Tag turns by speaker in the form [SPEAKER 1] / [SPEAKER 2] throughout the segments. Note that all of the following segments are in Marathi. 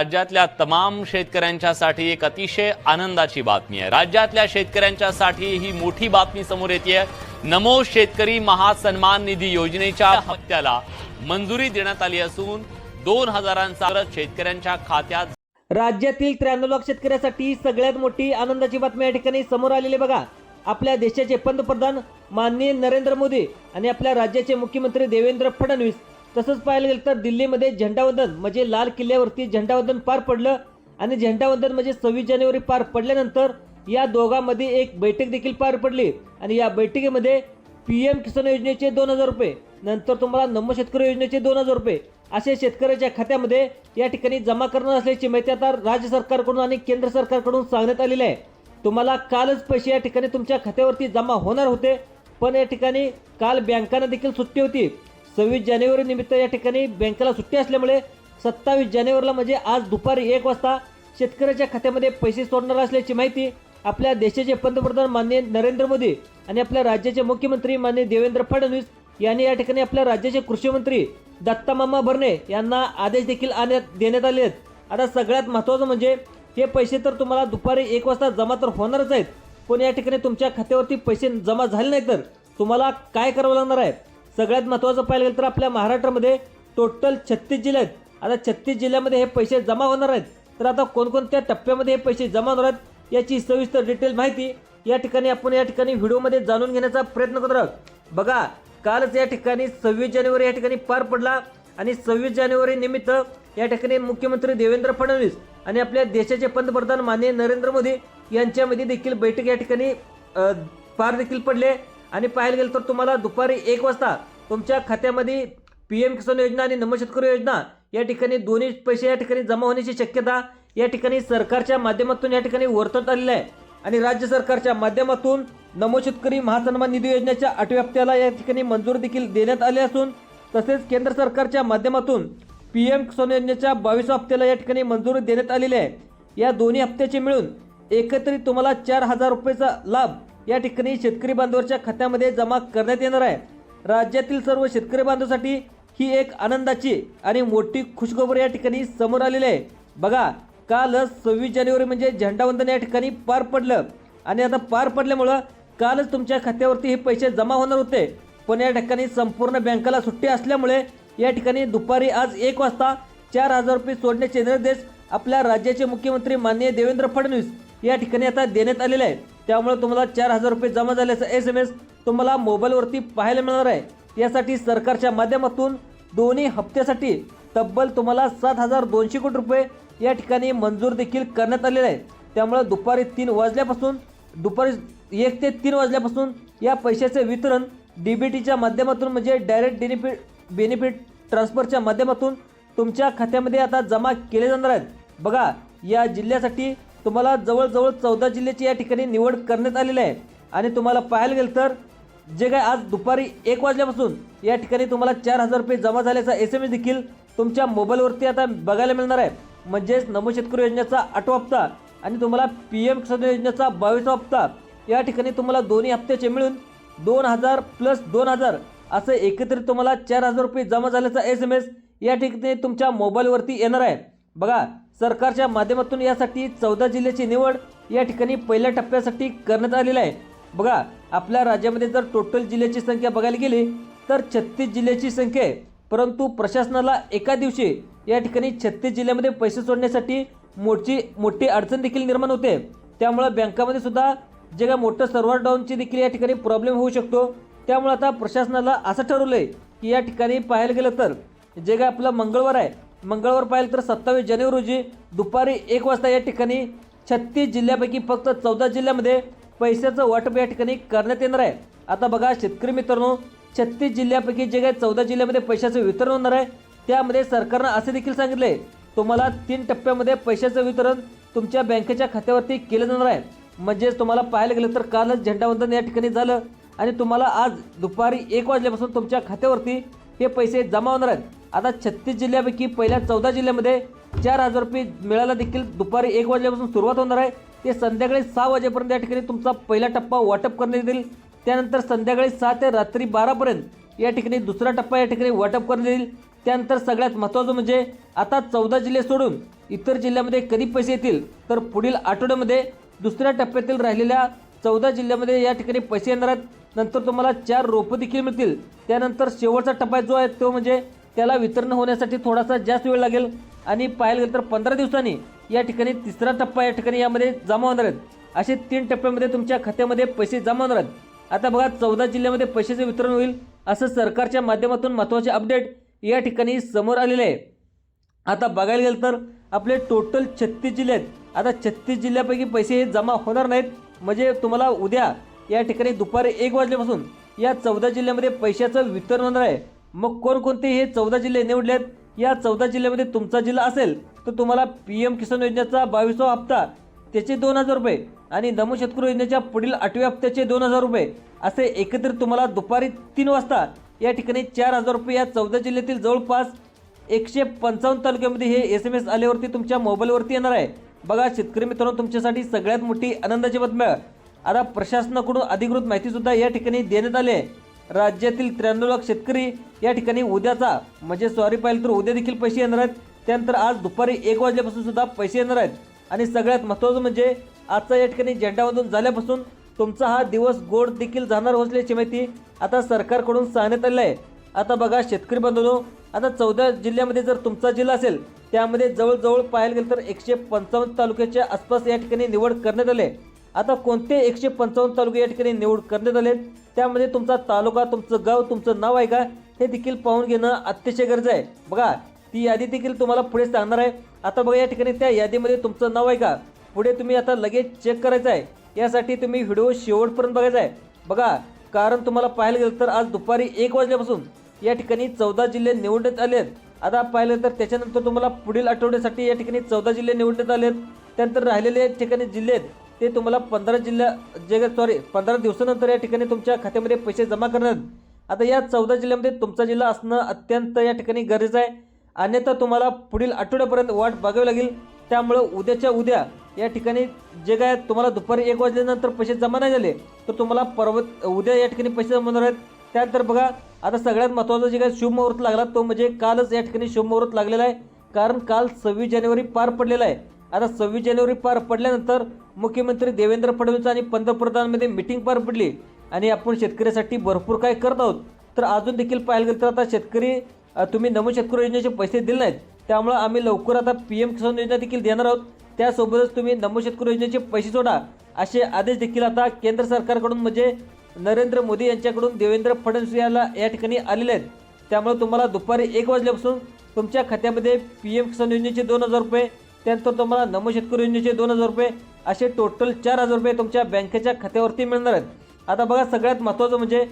[SPEAKER 1] राज्यातल्या तमाम शेतकऱ्यांच्यासाठी एक अतिशय आनंदाची बातमी आहे. राज्यातल्या शेतकऱ्यांच्यासाठी ही मोठी बातमी समोर येते नमो शेतकरी महासन्मान निधी योजनेच्या हप्त्याला मंजुरी देण्यात आली असून दोन हजारांचा शेतकऱ्यांच्या खात्यात
[SPEAKER 2] राज्यातील त्र्याण्णव लाख शेतकऱ्यासाठी सगळ्यात मोठी आनंदाची बातमी या ठिकाणी समोर आलेली बघा आपल्या देशाचे पंतप्रधान माननीय नरेंद्र मोदी आणि आपल्या राज्याचे मुख्यमंत्री देवेंद्र फडणवीस तसंच पाहायला गेलं तर दिल्लीमध्ये झेंडावंदन म्हणजे लाल किल्ल्यावरती झेंडावंदन पार पडलं आणि झेंडावंदन म्हणजे सव्वीस जानेवारी पार पडल्यानंतर या दोघांमध्ये एक बैठक देखील पार पडली आणि या बैठकीमध्ये पी एम किसान योजनेचे दोन हजार रुपये नंतर तुम्हाला नमो शेतकरी योजनेचे दोन हजार रुपये असे शेतकऱ्याच्या खात्यामध्ये या ठिकाणी जमा करणार असल्याची माहिती आता राज्य सरकारकडून आणि केंद्र सरकारकडून सांगण्यात आलेली आहे. तुम्हाला कालच पैसे या ठिकाणी तुमच्या खात्यावरती जमा होणार होते पण या ठिकाणी काल बँकांना देखील सुट्टी होती. सव्वीस जानेवारी निमित्त या ठिकाणी बँकेला सुट्टी असल्यामुळे सत्तावीस जानेवारीला म्हणजे आज दुपारी एक वाजता शेतकऱ्याच्या खात्यामध्ये पैसे सोडणार असल्याची माहिती आपल्या देशाचे पंतप्रधान माननीय नरेंद्र मोदी आणि आपल्या राज्याचे मुख्यमंत्री माननीय देवेंद्र फडणवीस यांनी या ठिकाणी आपल्या राज्याचे कृषी मंत्री दत्तामामा भरणे यांना आदेश देखील आणण्यात देण्यात आले आहेत. आता सगळ्यात महत्त्वाचं म्हणजे हे पैसे तर तुम्हाला दुपारी एक वाजता जमा तर होणारच आहेत पण या ठिकाणी तुमच्या खात्यावरती पैसे जमा झाले नाही तर तुम्हाला काय करावं लागणार आहे? सगळ्यात महत्त्वाचं पाहिलं गेलं तर आपल्या महाराष्ट्रामध्ये टोटल छत्तीस जिल्हे आहेत. आता छत्तीस जिल्ह्यामध्ये हे पैसे जमा होणार आहेत. तर आता कोणकोणत्या टप्प्यामध्ये हे पैसे जमा होणार आहेत याची सविस्तर डिटेल माहिती या ठिकाणी आपण या ठिकाणी व्हिडिओमध्ये जाणून घेण्याचा प्रयत्न करत आहोत. बघा कालच या ठिकाणी सव्वीस जानेवारी या ठिकाणी पार पडला आणि सव्वीस जानेवारी निमित्त या ठिकाणी मुख्यमंत्री देवेंद्र फडणवीस आणि आपल्या देशाचे पंतप्रधान माननीय नरेंद्र मोदी यांच्यामध्ये देखील बैठक या ठिकाणी पार देखील पडले आणि पाहायला गेलं तर तुम्हाला दुपारी एक वाजता तुमच्या खात्यामध्ये पी एम किसान योजना आणि नमशेतकरी योजना या ठिकाणी दोन्ही पैसे या ठिकाणी जमा होण्याची शक्यता या ठिकाणी सरकारच्या माध्यमातून या ठिकाणी वर्तवण्यात आलेलं आहे. आणि राज्य सरकारच्या माध्यमातून नमो शेतकरी महासन्मान निधी योजनेच्या आठव्या हप्त्याला या ठिकाणी मंजूर देखील देण्यात आले असून तसेच केंद्र सरकारच्या माध्यमातून पी एम किसान योजनेच्या बावीस हप्त्याला या ठिकाणी मंजुरी देण्यात आलेली आहे. या दोन्ही हप्त्याचे मिळून एकत्रित तुम्हाला चार हजार रुपयेचा लाभ या ठिकाणी शेतकरी बांधवांच्या खात्यामध्ये जमा करण्यात येणार आहे. राज्यातील सर्व शेतकरी बांधवांसाठी ही एक आनंदाची आणि मोठी खुशखबर या ठिकाणी समोर आलेली आहे. बघा कालच सव्वीस जानेवारी म्हणजे झेंडावंदन या ठिकाणी पार पडलं. आणि आता पार पडल्यामुळं कालच तुमच्या खात्यावरती हे पैसे जमा होणार होते. पण या ठिकाणी संपूर्ण बँकेला सुट्टी असल्यामुळे या ठिकाणी दुपारी आज एक वाजता चार हजार रुपये सोडण्याचे निर्देश आपल्या राज्याचे मुख्यमंत्री माननीय देवेंद्र फडणवीस या ठिकाणी आता देण्यात आलेले आहे त्यामुळे तुम्हाला चार हजार रुपये जमा झाल्याचा एस एम एस तुम्हाला मोबाईलवरती पाहायला मिळणार आहे. यासाठी सरकारच्या माध्यमातून दोन्ही हप्त्यासाठी तब्बल तुम्हाला सात हजार दोनशे कोटी रुपये या ठिकाणी मंजूर देखील करण्यात आलेले आहे त्यामुळे दुपारी तीन वाजल्यापासून दुपारी एक ते तीन वाजल्यापासून या पैशाचे वितरण डी बी टीच्या माध्यमातून म्हणजे डायरेक्ट बेनिफिट बेनिफिट ट्रान्सफरच्या माध्यमातून तुमच्या खात्यामध्ये आता जमा केले जाणार आहेत. बघा या जिल्ह्यासाठी तुम्हाला जवळजवळ चौदा जिल्ह्याची या ठिकाणी निवड करण्यात आलेली आहे. आणि तुम्हाला पाहायला गेलं तर जे काय आज दुपारी एक वाजल्यापासून या ठिकाणी तुम्हाला चार हजार रुपये जमा झाल्याचा एस एम एस देखील तुमच्या मोबाईलवरती आता बघायला मिळणार आहे. म्हणजेच नमो शेतकरी योजनेचा आठवा हप्ता आणि तुम्हाला पी एम किसान योजनेचा बावीसवा हप्ता. या ठिकाणी तुम्हाला दोन्ही हप्त्याचे मिळून दोन हजार प्लस दोन हजार असं एकत्रित तुम्हाला चार हजार रुपये जमा झाल्याचा एस एम एस या ठिकाणी तुमच्या मोबाईलवरती येणार आहे. बघा सरकारच्या माध्यमातून यासाठी चौदा जिल्ह्याची निवड या ठिकाणी पहिल्या टप्प्यासाठी करण्यात आलेली आहे. बघा आपल्या राज्यामध्ये जर टोटल जिल्ह्याची संख्या बघायला गेली तर छत्तीस जिल्ह्याची संख्या आहे. परंतु प्रशासनाला एका दिवशी या ठिकाणी छत्तीस जिल्ह्यामध्ये पैसे सोडण्यासाठी मोठी मोठी अडचण देखील निर्माण होते. त्यामुळं बँकामध्ये सुद्धा जे काय मोठं सर्व्हर डाऊनची देखील या ठिकाणी प्रॉब्लेम होऊ शकतो. त्यामुळे आता प्रशासनाला असं ठरवलं आहे की या ठिकाणी पाहायला गेलं तर जे काय आपलं मंगळवार आहे मंगळवार पाहिलं तर सत्तावीस जानेवारी रोजी दुपारी एक वाजता या ठिकाणी छत्तीस जिल्ह्यापैकी फक्त चौदा जिल्ह्यामध्ये पैशाचं वाटप या ठिकाणी करण्यात येणार आहे. आता बघा शेतकरी मित्रांनो छत्तीस जिल्ह्यापैकी जे काही चौदा जिल्ह्यामध्ये पैशाचं वितरण होणार आहे त्यामध्ये सरकारनं असे देखील सांगितलं आहे तुम्हाला तीन टप्प्यामध्ये पैशाचं वितरण तुमच्या बँकेच्या खात्यावरती केलं जाणार आहे. म्हणजेच तुम्हाला पाहायला गेलं तर कालच झेंडावंदन या ठिकाणी झालं आणि तुम्हाला आज दुपारी एक वाजल्यापासून तुमच्या खात्यावरती हे पैसे जमा होणार आहेत. आता छत्तीस जिल्ह्यापैकी पहिल्या चौदा जिल्ह्यामध्ये चार हजार रुपये मिळायला देखील दुपारी एक वाजल्यापासून सुरुवात होणार आहे. ते संध्याकाळी सहा वाजेपर्यंत या ठिकाणी तुमचा पहिला टप्पा वाटप करण्यात येईल. त्यानंतर संध्याकाळी सहा ते रात्री बारापर्यंत या ठिकाणी दुसरा टप्पा या ठिकाणी वाटप करण्यात येईल. त्यानंतर सगळ्यात महत्त्वाचं म्हणजे आता चौदा जिल्हे सोडून इतर जिल्ह्यामध्ये कधी पैसे येतील तर पुढील आठवड्यामध्ये दुसऱ्या टप्प्यातील राहिलेल्या चौदा जिल्ह्यामध्ये या ठिकाणी पैसे येणार आहेत. नंतर तुम्हाला चार रोपं देखील मिळतील. त्यानंतर शेवटचा टप्पा जो आहे तो म्हणजे त्याला वितरण होण्यासाठी थोडासा जास्त वेळ लागेल. आणि पाहायला गेलं तर पंधरा दिवसांनी या ठिकाणी तिसरा टप्पा या ठिकाणी यामध्ये जमा होणार आहेत. असे तीन टप्प्यामध्ये तुमच्या खात्यामध्ये पैसे जमा होणार आहेत. आता बघा चौदा जिल्ह्यामध्ये पैशाचे वितरण होईल असं सरकारच्या माध्यमातून महत्त्वाचे अपडेट या ठिकाणी समोर आलेले आहे. आता बघायला गेलं तर आपले टोटल छत्तीस जिल्हे आहेत. आता छत्तीस जिल्ह्यापैकी पैसे हे जमा होणार नाहीत. म्हणजे तुम्हाला उद्या या ठिकाणी दुपारी एक वाजल्यापासून या चौदा जिल्ह्यामध्ये पैशाचं वितरण होणार आहे. मग कोणकोणते हे चौदा जिल्हे निवडले आहेत या चौदा जिल्ह्यामध्ये तुमचा जिल्हा असेल तर तुम्हाला पी एम किसान योजनेचा बावीसवा हप्ता त्याचे दोन हजार रुपये आणि नमो शेतकरी योजनेच्या पुढील आठव्या हप्त्याचे दोन हजार रुपये. असे एकत्रित तुम्हाला दुपारी तीन वाजता या ठिकाणी चार हजार रुपये या चौदा जिल्ह्यातील जवळपास एकशे पंचावन्न तालुक्यामध्ये हे एस एम एस आल्यावरती तुमच्या मोबाईलवरती येणार आहे. बघा शेतकरी मित्रांनो तुमच्यासाठी सगळ्यात मोठी आनंदाची बातमी आता प्रशासनाकडून अधिकृत माहितीसुद्धा या ठिकाणी देण्यात आली आहे. राज्यातील त्र्याण्णव लाख शेतकरी या ठिकाणी उद्याचा म्हणजे सॉरी पाहिलं तर उद्या देखील पैसे येणार आहेत. त्यानंतर आज दुपारी एक वाजल्यापासून सुद्धा पैसे येणार आहेत. आणि सगळ्यात महत्त्वाचं म्हणजे आजचा या ठिकाणी झेंडावंदन झाल्यापासून तुमचा हा दिवस गोड देखील जाणार असल्याची माहिती आता सरकारकडून सांगण्यात आलं आहे. आता बघा शेतकरी बांधवनो आता चौदा जिल्ह्यामध्ये जर तुमचा जिल्हा असेल त्यामध्ये जवळजवळ पाहायला गेलं तर एकशे पंचावन्न तालुक्याच्या आसपास या ठिकाणी निवड करण्यात आली आहे. आता कोणते एकशे पंचावन्न तालुके या ठिकाणी निवड करण्यात आले आहेत त्यामध्ये तुमचा तालुका तुमचं गाव तुमचं नाव आहे का? हे देखील पाहून घेणं अतिशय गरज आहे. बघा ती यादी देखील तुम्हाला पुढे सांगणार आहे. आता बघा या ठिकाणी त्या यादीमध्ये तुमचं नाव आहे का? पुढे तुम्ही आता लगेच चेक करायचं आहे. यासाठी तुम्ही व्हिडिओ शेवटपर्यंत बघायचा आहे. बघा कारण तुम्हाला पाहायला गेलं तर आज दुपारी एक वाजल्यापासून या ठिकाणी चौदा जिल्हे निवडण्यात आले आहेत आता पाहिलं तर त्याच्यानंतर तुम्हाला पुढील आठवड्यासाठी या ठिकाणी चौदा जिल्हे निवडण्यात आले आहेत त्यानंतर राहिलेले या ठिकाणी जिल्हे आहेत. ते तुम्हाला पंधरा जिल्ह्या जे सॉरी पंधरा दिवसानंतर या ठिकाणी तुमच्या खात्यामध्ये पैसे जमा करणार. आहेत. आता या चौदा जिल्ह्यामध्ये तुमचा जिल्हा असणं अत्यंत या ठिकाणी गरजेचं आहे. अन्यथा तुम्हाला पुढील आठवड्यापर्यंत वाट बघावी लागेल. त्यामुळं उद्याच्या उद्या या ठिकाणी जे काय तुम्हाला दुपारी एक वाजल्यानंतर पैसे जमा नाही झाले तर तुम्हाला पर्वत उद्या या ठिकाणी पैसे जमा होणार आहेत. त्यानंतर बघा आता सगळ्यात महत्त्वाचं जे काय शुभमुहूर्त लागला तो म्हणजे कालच या ठिकाणी शुभमुहूर्त लागलेला आहे. कारण काल सव्वीस जानेवारी पार पडलेला आहे. आता सव्वीस जानेवारी पार पडल्यानंतर मुख्यमंत्री देवेंद्र फडणवीस आणि पंतप्रधानांमध्ये मिटिंग पार पडली. आणि आपण शेतकऱ्यासाठी भरपूर काय करत आहोत तर अजून देखील पाहायला गेलं तर आता शेतकरी तुम्ही नमो शेतकरी योजनेचे पैसे दिले नाहीत. त्यामुळं आम्ही लवकर आता पी एम किसान योजना देखील देणार आहोत. त्यासोबतच तुम्ही नमो शेतकरी योजनेचे पैसे सोडा असे आदेश देखील आता केंद्र सरकारकडून म्हणजे नरेंद्र मोदी यांच्याकडून देवेंद्र फडणवीस याला या ठिकाणी आलेले आहेत. त्यामुळे तुम्हाला दुपारी एक वाजल्यापासून तुमच्या खात्यामध्ये पी एम किसान योजनेचे दोन हजार रुपये त्यानंतर तुम्हाला नमो शेतकरी योजनेचे दोन हजार रुपये असे टोटल चार हजार रुपये तुमच्या बँकेच्या खात्यावरती मिळणार आहेत. आता बघा सगळ्यात महत्त्वाचं म्हणजे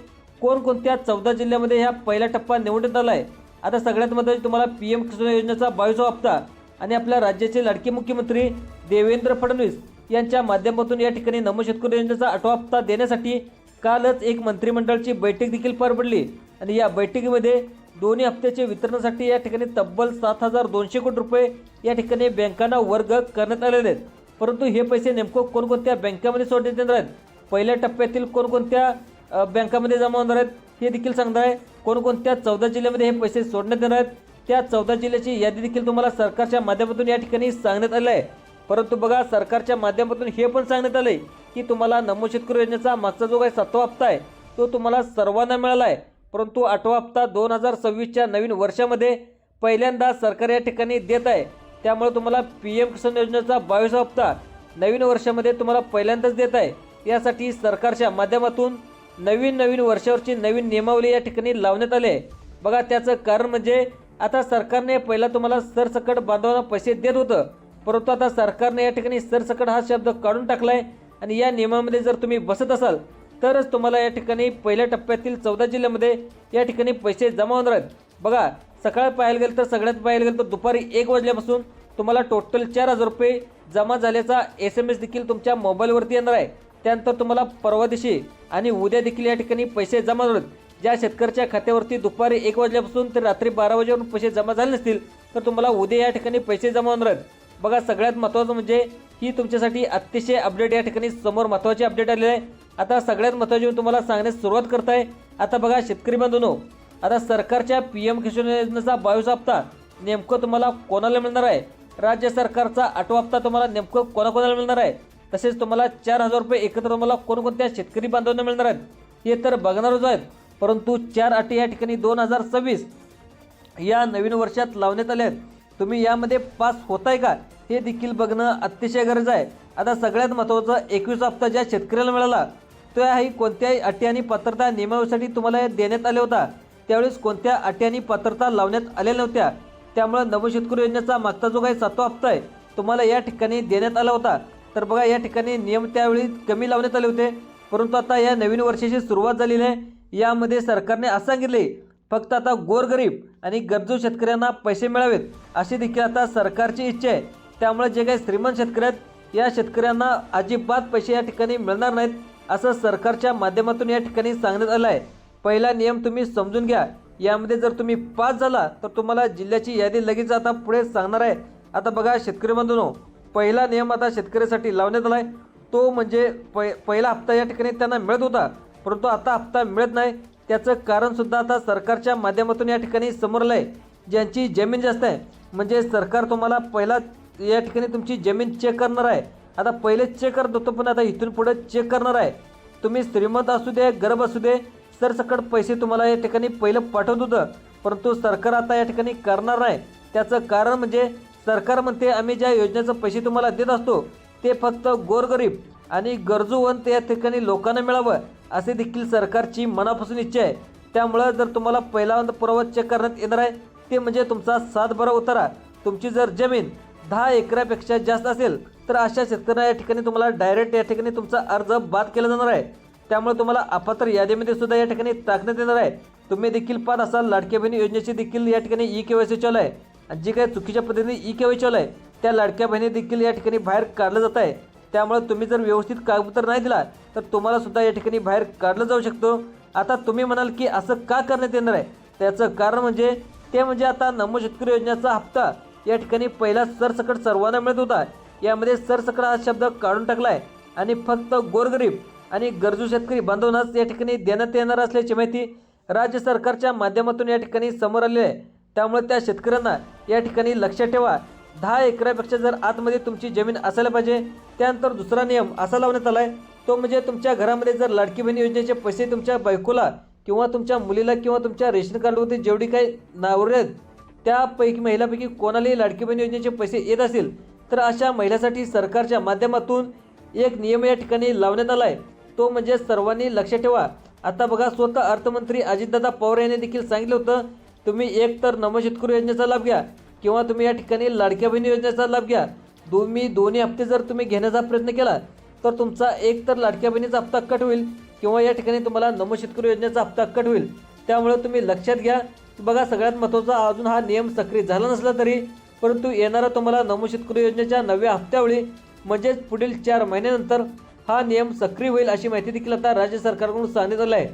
[SPEAKER 2] कोणकोणत्या चौदा जिल्ह्यामध्ये ह्या पहिला टप्पा निवडण्यात आला आहे? आता सगळ्यात महत्त्वाचे तुम्हाला पी एम किसान योजनेचा बावीसवा हप्ता आणि आपल्या राज्याचे लाडके मुख्यमंत्री देवेंद्र फडणवीस यांच्या माध्यमातून या ठिकाणी नमो शेतकरी योजनेचा आठवा हप्ता देण्यासाठी कालच एक मंत्रिमंडळाची बैठक देखील पार पडली. आणि या बैठकीमध्ये दोन्ही हप्त्याचे वितरणासाठी या ठिकाणी तब्बल सात हजार दोनशे कोटी रुपये या ठिकाणी बँकांना वर्ग करण्यात आलेले आहेत. परंतु हे पैसे नेमकं कोणकोणत्या बँकामध्ये सोडण्यात येणार आहेत? पहिल्या टप्प्यातील कोणकोणत्या बँकामध्ये जमा होणार आहेत हे देखील सांगणार आहे. कोणकोणत्या चौदा जिल्ह्यामध्ये हे पैसे सोडण्यात येणार आहेत त्या चौदा जिल्ह्याची यादी देखील तुम्हाला सरकारच्या माध्यमातून या ठिकाणी सांगण्यात आलं आहे. परंतु बघा सरकारच्या माध्यमातून हे पण सांगण्यात आलं आहे की तुम्हाला नमो शेतकरी योजनेचा मागचा जो काही सातवा हप्ता आहे तो तुम्हाला सर्वांना मिळाला आहे. परंतु आठवा हप्ता दोन हजार सव्वीसच्या नवीन वर्षामध्ये पहिल्यांदा सरकार या ठिकाणी देत आहे. त्यामुळे तुम्हाला पी एम किसान योजनेचा बावीस हप्ता नवीन वर्षामध्ये तुम्हाला पहिल्यांदाच देत आहे. यासाठी सरकारच्या माध्यमातून नवीन नवीन वर्षावरची नवीन नियमावली या ठिकाणी लावण्यात आली आहे. बघा त्याचं कारण म्हणजे आता सरकारने पहिला तुम्हाला सरसकट बांधवांना पैसे देत होतं. परंतु आता सरकारने या ठिकाणी सरसकट हा शब्द काढून टाकला आहे आणि या नियमामध्ये जर तुम्ही बसत असाल तरच तुम्हाला या ठिकाणी पहिल्या टप्प्यातील चौदा जिल्ह्यामध्ये या ठिकाणी पैसे जमा होणार आहेत. बघा सकाळ पाहायला गेलं तर सगळ्यात पाहायला गेलं तर दुपारी एक वाजल्यापासून तुम्हाला टोटल चार हजार रुपये जमा झाल्याचा एस एम एस देखील तुमच्या मोबाईलवरती येणार आहे. त्यानंतर तुम्हाला परवा दिवशी आणि उद्या देखील या ठिकाणी पैसे जमा होणार आहेत. ज्या शेतकऱ्याच्या खात्यावरती दुपारी एक वाजल्यापासून ते रात्री बारा वाजेवरून पैसे जमा झाले नसतील तर तुम्हाला उद्या या ठिकाणी पैसे जमा होणार आहेत. बघा सगळ्यात महत्त्वाचं म्हणजे ही तुमच्यासाठी अतिशय अपडेट या ठिकाणी समोर महत्त्वाची अपडेट आलेली आहे. आता सगळ्यात महत्त्वाची मी तुम्हाला सांगण्यास सुरुवात करताय. आता बघा शेतकरी बांधूनो आता सरकारच्या पी एम किसान योजनेचा बावीस हप्ता नेमकं तुम्हाला कोणाला मिळणार आहे? राज्य सरकारचा आठवा हप्ता तुम्हाला नेमकं कोणाकोणाला मिळणार आहे? तसेच तुम्हाला चार हजार रुपये एकत्र तुम्हाला कोणकोणत्या शेतकरी बांधवांना मिळणार आहेत? हे तर बघणारच आहेत. परंतु चार अटी या ठिकाणी दोन हजार सव्वीस या नवीन वर्षात लावण्यात आल्या आहेत. तुम्ही यामध्ये पास होताय का? हे देखील बघणं अतिशय गरज आहे. आता सगळ्यात महत्त्वाचं एकवीस हप्ता ज्या शेतकऱ्याला मिळाला तो कोणत्याही अटी आणि पात्रता नियमावलीसाठी तुम्हाला देण्यात आले होता त्यावेळेस कोणत्या अटी आणि पात्रता लावण्यात आलेल्या नव्हत्या? त्यामुळे नवशेतकरी योजनेचा मागचा जो काही सातवा हप्ता आहे तुम्हाला या ठिकाणी देण्यात आला होता. तर बघा या ठिकाणी नियम त्यावेळी कमी लावण्यात आले होते. परंतु आता या नवीन वर्षाची सुरुवात झालेली आहे. यामध्ये सरकारने असं सांगितले फक्त आता गोरगरीब आणि गरजू शेतकऱ्यांना पैसे मिळावेत अशी देखील आता सरकारची इच्छा आहे. त्यामुळे जे काही श्रीमंत शेतकरी आहेत या शेतकऱ्यांना अजिबात पैसे या ठिकाणी मिळणार नाहीत. असं सरकारच्या माध्यमातून या ठिकाणी सांगण्यात आलं आहे पहिला नियम तुम्ही समजून घ्या. यामध्ये जर तुम्ही पास झाला तर तुम्हाला जिल्ह्याची यादी लगेच आता पुढे सांगणार आहे. आता बघा शेतकरी बंधूनो पहिला नियम आता शेतकऱ्यासाठी लावण्यात आला आहे तो म्हणजे पै पहिला हप्ता या ठिकाणी त्यांना मिळत होता. परंतु आता हप्ता मिळत नाही. त्याचं कारणसुद्धा आता सरकारच्या माध्यमातून या ठिकाणी समोर आलं आहे ज्यांची जमीन जास्त आहे. म्हणजे सरकार तुम्हाला पहिला या ठिकाणी तुमची जमीन चेक करणार आहे. आता पहिले चेक करत होतो पण आता इथून पुढे चेक करणार आहे. तुम्ही श्रीमंत असू दे गरब असू दे सरसकट पैसे तुम्हाला या ठिकाणी पहिलं पाठवत होतं. परंतु सरकार आता या ठिकाणी करणार नाही. त्याचं कारण म्हणजे सरकार म्हणते आम्ही ज्या योजनेचं पैसे तुम्हाला देत असतो ते फक्त गोरगरीब आणि गरजूवंत या ठिकाणी लोकांना मिळावं असे देखील सरकारची मनापासून इच्छा आहे. त्यामुळं जर तुम्हाला पहिल्यांदा पुरावा चेक करण्यात येणार आहे ते म्हणजे तुमचा सातबारा उतारा. तुमची जर जमीन दहा एकरापेक्षा जास्त असेल तर अशा शेतकऱ्यांना या ठिकाणी तुम्हाला डायरेक्ट या ठिकाणी तुमचा अर्ज बाद केला जाणार आहे. त्यामुळे तुम्हाला अपात्र यादीमध्ये सुद्धा या ठिकाणी टाकण्यात येणार आहे. तुम्ही देखील पाहत असाल लाडक्या बहिणी योजनेची देखील या ठिकाणी ई के वाय सी चालू आहे. आणि जे काही चुकीच्या पद्धतीने ई के वाय चालू आहे त्या लाडक्या बहिणी देखील या ठिकाणी बाहेर काढलं जात आहे. त्यामुळे तुम्ही जर व्यवस्थित कागदपत्र नाही दिला तर तुम्हाला सुद्धा या ठिकाणी बाहेर काढलं जाऊ शकतो. आता तुम्ही म्हणाल की असं का करण्यात येणार आहे? त्याचं कारण म्हणजे ते म्हणजे आता नमो शेतकरी योजनेचा हप्ता या ठिकाणी पहिला सरसकट सर्वांना मिळत होता. यामध्ये सरसकट हा शब्द काढून टाकला आहे आणि फक्त गोरगरीब आणि गरजू शेतकरी बांधवांनाच या ठिकाणी देण्यात येणार असल्याची माहिती राज्य सरकारच्या माध्यमातून या ठिकाणी समोर आली आहे. त्यामुळे त्या शेतकऱ्यांना या ठिकाणी लक्षात ठेवा. दहा एकरापेक्षा जर आतमध्ये तुमची जमीन असायला पाहिजे त्यानंतर दुसरा नियम असा लावण्यात आला आहे तो म्हणजे तुमच्या घरामध्ये जर लाडकी बहीण योजनेचे पैसे तुमच्या बायकोला किंवा तुमच्या मुलीला किंवा तुमच्या रेशन कार्डवरती जेवढी काही नावरे आहेत त्यापैकी महिलापैकी कोणालाही लाडकी बहीण योजनेचे पैसे येत असतील तर अशा महिलासाठी सरकारच्या माध्यमातून एक नियम या ठिकाणी लावण्यात आला आहे तो म्हणजे सर्वांनी लक्षात ठेवा. आता बघा स्वतः अर्थमंत्री अजितदादा पवार यांनी देखील सांगितलं होतं तुम्ही एक तर नम शेतकरी योजनेचा लाभ घ्या किंवा तुम्ही या ठिकाणी लाडक्या बहिणी योजनेचा लाभ घ्या. तुम्ही दोन्ही हप्ते जर तुम्ही घेण्याचा प्रयत्न केला तर तुमचा एक तर लाडक्या बहिणीचा हप्ता कट होईल किंवा या ठिकाणी तुम्हाला नम शेतकरी योजनेचा हप्ता कट होईल. त्यामुळे तुम्ही लक्षात घ्या. बघा सगळ्यात महत्त्वाचा अजून हा नियम सक्रिय झाला नसला तरी परंतु येणारा तुम्हाला नमो शेतकरी योजनेच्या नव्या हप्त्यावेळी म्हणजेच पुढील चार महिन्यानंतर हा नियम सक्रिय होईल अशी माहिती देखील आता राज्य सरकारकडून सांगण्यात आलं आहे.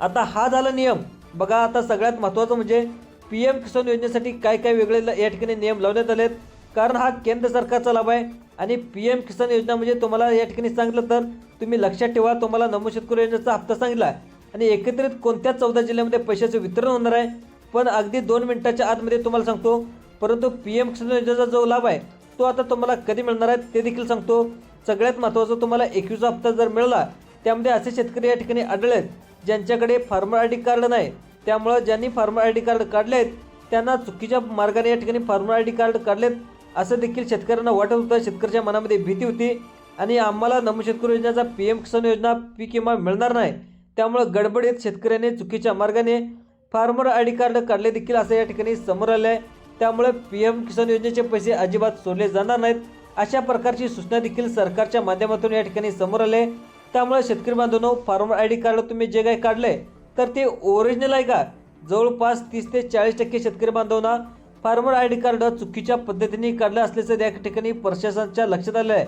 [SPEAKER 2] आता हा झाला नियम. बघा आता सगळ्यात महत्त्वाचं म्हणजे पी एम किसान योजनेसाठी काय काय वेगळे या ठिकाणी नियम लावण्यात आले आहेत कारण हा केंद्र सरकारचा लाभ आहे आणि पी एम किसान योजना म्हणजे तुम्हाला या ठिकाणी सांगितलं तर तुम्ही लक्षात ठेवा तुम्हाला नमो शेतकरी योजनेचा हप्ता सांगितला आणि एकत्रित कोणत्या चौदा जिल्ह्यामध्ये पैशाचं वितरण होणार आहे. पण अगदी दोन मिनिटाच्या आतमध्ये तुम्हाला सांगतो परंतु पी एम किसान योजनेचा जो लाभ आहे तो आता तुम्हाला कधी मिळणार आहे ते देखील सांगतो. सगळ्यात महत्त्वाचं तुम्हाला एकवीस हप्ता जर मिळाला त्यामध्ये असे शेतकरी या ठिकाणी आढळले आहेत ज्यांच्याकडे फार्मर आय डी कार्ड नाही. त्यामुळं ज्यांनी फार्मर आय डी कार्ड काढले आहेत त्यांना चुकीच्या मार्गाने या ठिकाणी फार्मर आय डी कार्ड काढलेत असं देखील शेतकऱ्यांना वाटत होतं शेतकऱ्याच्या मनामध्ये भीती होती. आणि आम्हाला नमो शेतकरी योजनेचा पी एम किसान योजना पीक विमा मिळणार नाही. त्यामुळं गडबडीत शेतकऱ्याने चुकीच्या मार्गाने फार्मर आय डी कार्ड काढले देखील असं या ठिकाणी समोर आलं आहे त्यामुळे पी एम किसान योजनेचे पैसे अजिबात सोडले जाणार नाहीत. अशा प्रकारची सूचना देखील सरकारच्या माध्यमातून या ठिकाणी समोर आले. त्यामुळे शेतकरी बांधवांनो फार्मर आय डी कार्ड तुम्ही जे काही काढले तर ते ओरिजिनल आहे का? जवळपास तीस ते चाळीस टक्के शेतकरी बांधवांना फार्मर आय डी कार्ड चुकीच्या पद्धतीने काढलं असल्याचं त्या ठिकाणी प्रशासनाच्या लक्षात आलं आहे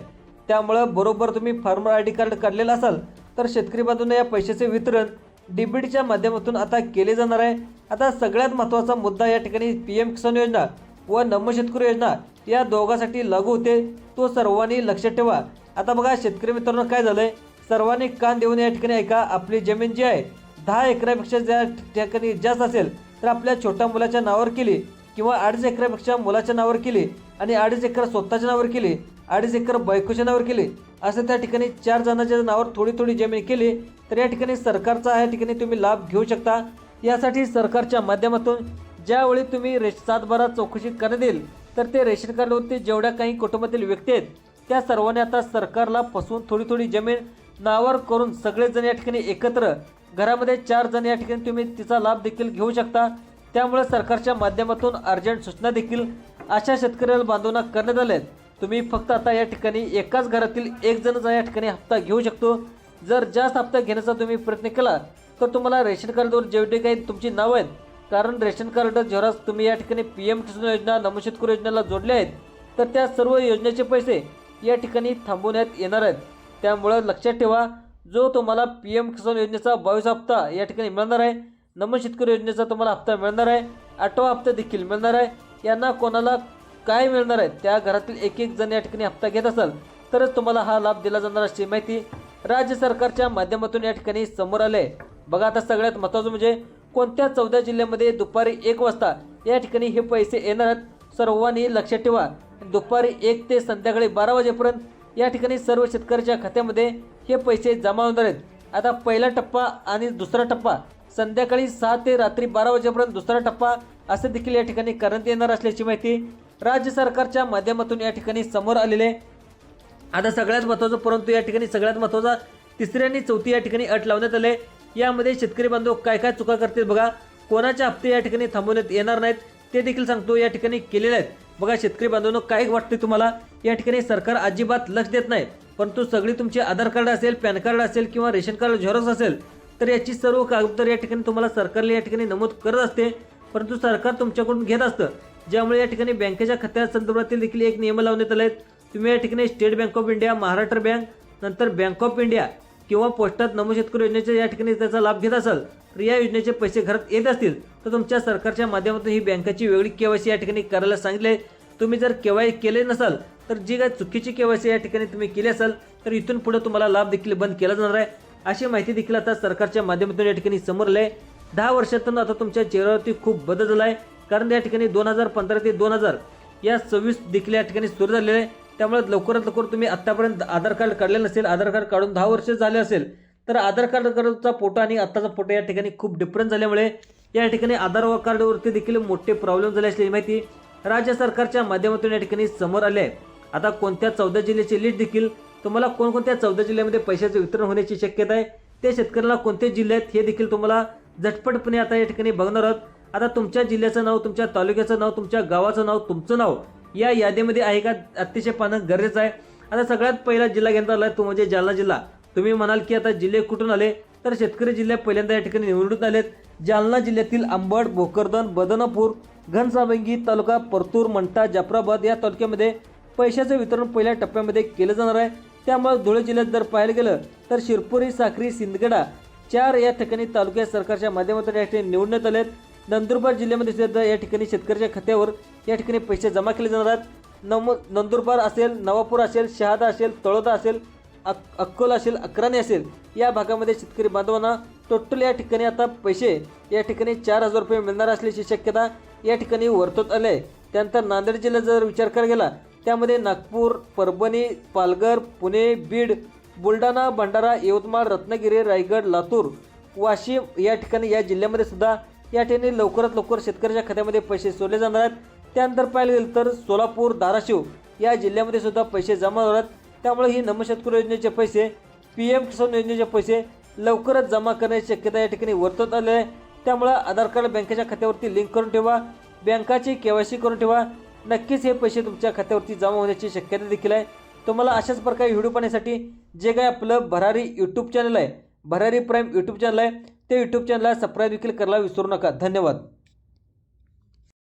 [SPEAKER 2] त्यामुळं बरोबर तुम्ही फार्मर आय डी कार्ड काढलेलं असाल तर शेतकरी बांधवांना या पैशाचे वितरण डीबीटीच्या माध्यमातून आता केले जाणार आहे. आता सगळ्यात महत्त्वाचा मुद्दा या ठिकाणी पी एम किसान योजना व नम शेतकरी योजना या दोघांसाठी लागू होते. तो सर्वांनी लक्षात ठेवा. आता बघा शेतकरी मित्रांनो काय झालंय? सर्वांनी कान देऊन या ठिकाणी ऐका. आपली जमीन जी आहे दहा एकरापेक्षा ज्या ठिकाणी जास्त असेल तर आपल्या छोट्या मुलाच्या नावावर केली. किंवा अडीच एकरापेक्षा मुलाच्या नावावर केली आणि अडीच एकर स्वतःच्या नावावर केली अडीच एकर बायकोच्या नावावर केली असं त्या ठिकाणी चार जणांच्या नावावर थोडी थोडी जमीन केली तर या ठिकाणी सरकारचा या ठिकाणी तुम्ही लाभ घेऊ शकता. यासाठी सरकारच्या माध्यमातून ज्यावेळी तुम्ही रेश सातबारा चौकशी करण्यात येईल तर ते रेशन कार्डवरती जेवढ्या काही कुटुंबातील व्यक्ती आहेत त्या सर्वांनी आता सरकारला फसवून थोडी थोडी जमीन नावावर करून सगळेजण या ठिकाणी एकत्र घरामध्ये चार जण या ठिकाणी तुम्ही तिचा लाभ देखील घेऊ शकता. त्यामुळे सरकारच्या माध्यमातून अर्जंट सूचना देखील अशा शेतकऱ्याला बांधवना करण्यात आल्या आहेत. तुम्ही फक्त आता या ठिकाणी एकाच घरातील एक जणच या ठिकाणी हप्ता घेऊ शकतो. जर जास्त हप्ता घेण्याचा तुम्ही प्रयत्न केला तर तुम्हाला रेशन कार्डवर जेवढे काही तुमची नावं आहेत कारण रेशन कार्ड जेव्हा तुम्ही या ठिकाणी पी एम किसान योजना नमो शेतकरी योजनेला जोडले आहेत तर त्या सर्व योजनेचे पैसे या ठिकाणी थांबवण्यात येणार आहेत. त्यामुळं लक्षात ठेवा जो तुम्हाला पी एम किसान योजनेचा बावीस हप्ता या ठिकाणी मिळणार आहे नमो शेतकरी योजनेचा तुम्हाला हप्ता मिळणार आहे आठवा हप्ता देखील मिळणार आहे. यांना कोणाला काय मिळणार आहे त्या घरातील एक एक जण या ठिकाणी हप्ता घेत असाल तरच तुम्हाला हा लाभ दिला जाणार अशी माहिती राज्य सरकारच्या माध्यमातून या ठिकाणी समोर आले आहे. बघा आता सगळ्यात महत्त्वाचं म्हणजे कोणत्या चौदा जिल्ह्यामध्ये दुपारी एक वाजता या ठिकाणी हे पैसे येणार आहेत सर्वांनी लक्षात ठेवा. दुपारी एक ते संध्याकाळी बारा वाजेपर्यंत या ठिकाणी सर्व शेतकऱ्याच्या खात्यामध्ये हे पैसे जमा होणार आहेत. आता पहिला टप्पा आणि दुसरा टप्पा संध्याकाळी सहा ते रात्री बारा वाजेपर्यंत दुसरा टप्पा असं देखील या ठिकाणी करण्यात येणार असल्याची माहिती राज्य सरकारच्या माध्यमातून या ठिकाणी समोर आलेले आता सगळ्यात महत्त्वाचं परंतु या ठिकाणी सगळ्यात महत्त्वाचा तिसरी आणि चौथी या ठिकाणी अट लावण्यात आले यामध्ये शेतकरी बांधव काय काय चुका करतील बघा. कोणाच्या हप्ते या ठिकाणी थांबवण्यात येणार नाहीत ते देखील सांगतो या ठिकाणी केलेले आहेत. बघा शेतकरी बांधवांनो काय वाटते तुम्हाला? या ठिकाणी सरकार अजिबात लक्ष देत नाही परंतु सगळी तुमची आधार कार्ड असेल पॅन कार्ड असेल किंवा रेशन कार्ड झेरॉक्स असेल तर याची सर्व कागदपत्र या ठिकाणी तुम्हाला सरकारला या ठिकाणी नमूद करत असते. परंतु सरकार तुमच्याकडून घेत असतं. ज्यामुळे या ठिकाणी बँकेच्या खात्या संदर्भातील देखील एक नियम लावण्यात आले आहेत तुम्ही या ठिकाणी state bank of India Maharashtra bank नंतर बँक ऑफ इंडिया किंवा पोस्टात नमो शेतकरी योजनेच्या या ठिकाणी त्याचा लाभ घेत असाल तर या योजनेचे पैसे घरात येत असतील तर तुमच्या सरकारच्या माध्यमातून ही बँकेची वेगळी केवायसी या ठिकाणी करायला सांगितले. तुम्ही जर केवाय केले नसाल तर जी काय चुकीची केवायसी या ठिकाणी तुम्ही केली असाल तर इथून पुढे तुम्हाला लाभ देखील बंद केला जाणार आहे. अशी माहिती देखील आता सरकारच्या माध्यमातून या ठिकाणी समोर आली आहे दहा वर्षातून आता तुमच्या चेहऱ्यावरती खूप बदल झाला आहे कारण या ठिकाणी दोन हजार पंधरा ते दोन हजार या सव्वीस देखील या ठिकाणी सुरू झालेले आहे. त्यामुळे लवकरात लवकर तुम्ही आत्तापर्यंत आधार कार्ड काढलेलं नसेल आधार कार्ड काढून दहा वर्ष झाले असेल तर आधार कार्डचा फोटो आणि आत्ताचा फोटो या ठिकाणी खूप डिफरन्स झाल्यामुळे या ठिकाणी आधार कार्डवरती देखील मोठे प्रॉब्लेम झाले असल्याची माहिती राज्य सरकारच्या माध्यमातून या ठिकाणी समोर आले आहे आता कोणत्या चौदा जिल्ह्याची लिस्ट देखील तुम्हाला कोणकोणत्या चौदा जिल्ह्यामध्ये पैशाचे वितरण होण्याची शक्यता आहे? त्या शेतकऱ्याला कोणते जिल्हे आहेत हे देखील तुम्हाला झटपटपणे आता या ठिकाणी बघणार आहोत. आता तुमच्या जिल्ह्याचं नाव तुमच्या तालुक्याचं नाव तुमच्या गावाचं नाव तुमचं नाव या यादीमध्ये आहे का? अतिशय पाहणं गरजेचं आहे. आता सगळ्यात पहिला जिल्हा घेण्यात आला तो म्हणजे जालना जिल्हा. तुम्ही म्हणाल की आता जिल्हे कुठून आले? तर शेतकरी जिल्हे पहिल्यांदा या ठिकाणी निवडून आलेत. जालना जिल्ह्यातील अंबड भोकरदन बदनापूर घनसावंगी तालुका परतूर मंठा जाफराबाद या तालुक्यामध्ये पैशाचं वितरण पहिल्या टप्प्यामध्ये केलं जाणार आहे. त्यामुळे धुळे जिल्ह्यात जर पाहायला गेलं तर शिरपुरी साखरी सिंदगडा चार या ठिकाणी तालुक्यात सरकारच्या माध्यमातून या ठिकाणी निवडण्यात आले आहेत नंदुरबार जिल्ह्यामध्ये सुद्धा या ठिकाणी शेतकऱ्याच्या खात्यावर या ठिकाणी पैसे जमा केले जाणार आहेत. नम नंदुरबार असेल नवापूर असेल शहादा असेल तळोदा असेल अक अक्कोला असेल अक्राणी असेल या भागामध्ये शेतकरी बांधवांना टोटल या ठिकाणी आता पैसे या ठिकाणी चार हजार रुपये मिळणार असल्याची शक्यता या ठिकाणी वर्तवत आले आहे. त्यानंतर नांदेड जिल्ह्यात जर विचार करायला गेला त्यामध्ये नागपूर परभणी पालघर पुणे बीड बुलढाणा भंडारा यवतमाळ रत्नागिरी रायगड लातूर वाशिम या ठिकाणी या जिल्ह्यामध्ये सुद्धा या ठिकाणी लवकरात लवकर शेतकऱ्याच्या खात्यामध्ये पैसे सोडले जाणार आहेत. त्यानंतर पाहायला गेलं तर सोलापूर धाराशिव या जिल्ह्यामध्ये सुद्धा पैसे जमा होणार आहेत. त्यामुळे ही नमो शेतकरी योजनेचे पैसे पी एम किसान योजनेचे पैसे लवकरच जमा करण्याची शक्यता या ठिकाणी वर्तवत आले आहे. त्यामुळं आधार कार्ड बँकेच्या खात्यावरती लिंक करून ठेवा. बँकाची के वाय सी करून ठेवा. नक्कीच हे पैसे तुमच्या खात्यावरती जमा होण्याची शक्यता देखील आहे. तुम्हाला अशाच प्रकारे व्हिडिओ पाहण्यासाठी जे काय आपलं भरारी यूट्यूब चॅनल आहे भरारी प्राईम यूट्यूब चॅनल आहे ते यूट्यूब चॅनलला सबस्क्राईब देखील करायला विसरू नका. धन्यवाद.